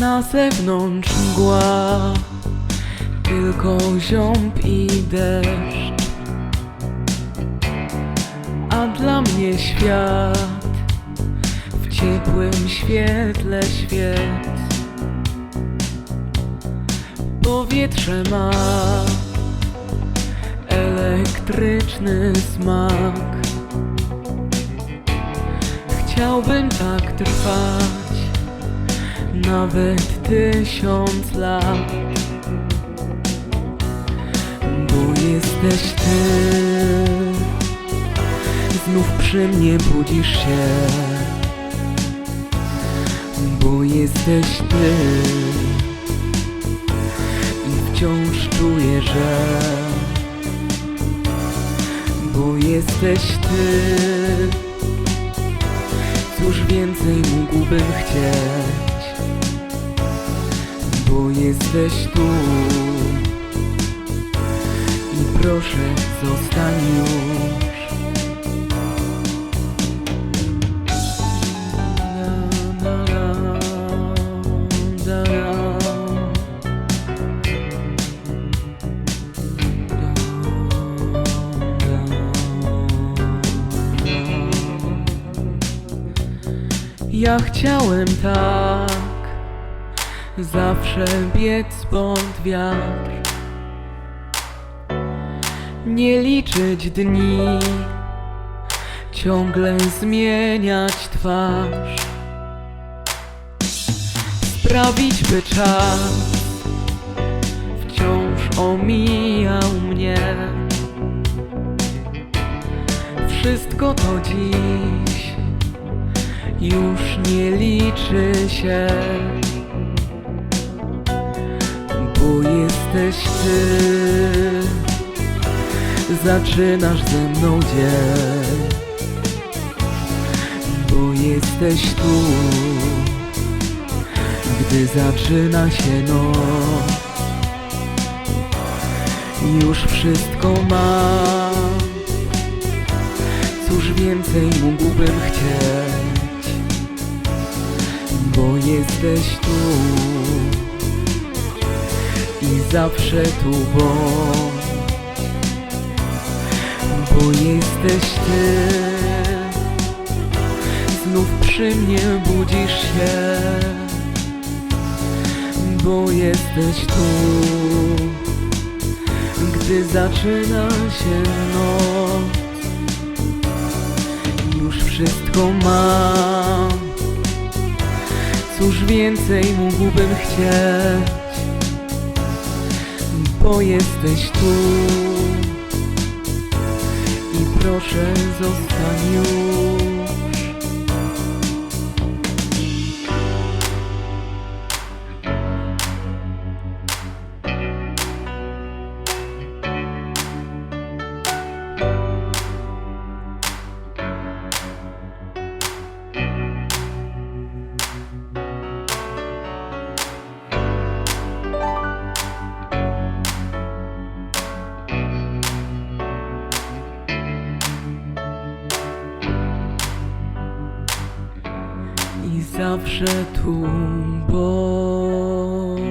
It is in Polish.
Na zewnątrz mgła, tylko ziąb i deszcz. A dla mnie świat w ciepłym świetle świec. Powietrze ma elektryczny smak. Chciałbym tak trwać nawet tysiąc lat, bo jesteś ty. Znów przy mnie budzisz się, bo jesteś ty. I wciąż czuję, że bo jesteś ty. Cóż więcej mógłbym chcieć, bo jesteś tu. I proszę, zostań już. Ja chciałem tak zawsze biec pod wiatr, nie liczyć dni, ciągle zmieniać twarz, sprawić by czas wciąż omijał mnie. Wszystko to dziś już nie liczy się, jesteś ty. Zaczynasz ze mną dzień, bo jesteś tu, gdy zaczyna się noc. Już wszystko mam. Cóż więcej mógłbym chcieć, bo jesteś tu i zawsze tu bądź, bo jesteś ty. Znów przy mnie budzisz się, bo jesteś tu gdy zaczyna się noc. Już wszystko mam. Cóż więcej mógłbym chcieć, bo jesteś tu. I proszę, zostań już. Zawsze tu bądź.